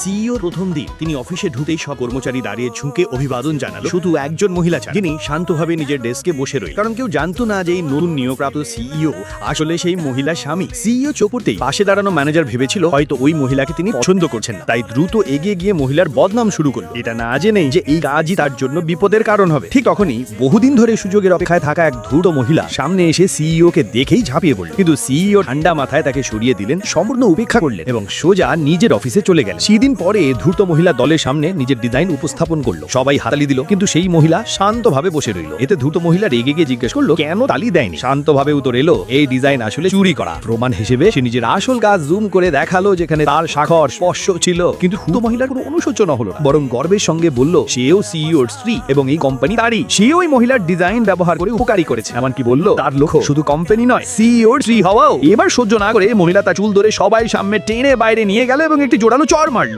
CEO প্রথম দিন। তিনি অফিসে ঢুকতেই সব কর্মচারী দাঁড়িয়ে ঝুঁকে অভিবাদন জানালো। শুধু একজন মহিলা যিনি শান্তভাবে নিজের ডেস্কে বসে রইল কারণ কেউ জানতো না যে এই নতুন নিয়োগপ্রাপ্ত সিইও আসলে সেই মহিলা স্বামী। সিইও চোপড়তেই পাশে দাঁড়ানো ম্যানেজার ভেবেছিল হয়তো ওই মহিলাকে তিনি পছন্দ করছেন না। তাই দ্রুত এগিয়ে গিয়ে মহিলার বদনাম শুরু করল। এটা না জেনেই যে এই কাজই তার জন্য বিপদের কারণ হবে। ঠিক তখনই বহুদিন ধরে সুযোগের অপেক্ষায় থাকা এক দ্রুত মহিলা সামনে এসে সিইও কে দেখেই ঝাঁপিয়ে পড়ল কিন্তু সিইও ঠান্ডা মাথায় তাকে সরিয়ে দিলেন, সম্পূর্ণ উপেক্ষা করলেন এবং সোজা নিজের অফিসে চলে গেলেন। সেদিন পরে ধূর্ত মহিলা দলের সামনে নিজের ডিজাইন উপস্থাপন করল। সবাই হাতালি দিল, কিন্তু সেই মহিলা শান্তভাবে বসে রইল। এতে ধূর্ত মহিলা রেগে গিয়ে জিজ্ঞেস করল, কেন তালি দেয়নি? শান্তভাবে উত্তর এলো, এই ডিজাইন আসলে চুরি করা। প্রমাণ হিসেবে সে নিজের আসল গাছ জুম করে দেখাল, যেখানে তার স্বাক্ষর স্পর্শ ছিল। কিন্তু ধূর্ত মহিলার কোনো অনুশোচনা হলো না, বরং গর্বের সঙ্গে বলল, সেও সিইওর স্ত্রী এবং এই কোম্পানি তারই। সেও ওই মহিলার ডিজাইন ব্যবহার করে উপকারী করেছে। এমনকি বলল, তার লক্ষ্য শুধু কোম্পানি নয় সিইওর স্ত্রী হওয়াও। এবার সহ্য না করে মহিলা তার চুল ধরে সবাই সামনে টেনে বাইরে নিয়ে গেল এবং একটি জোরালো চর মারল।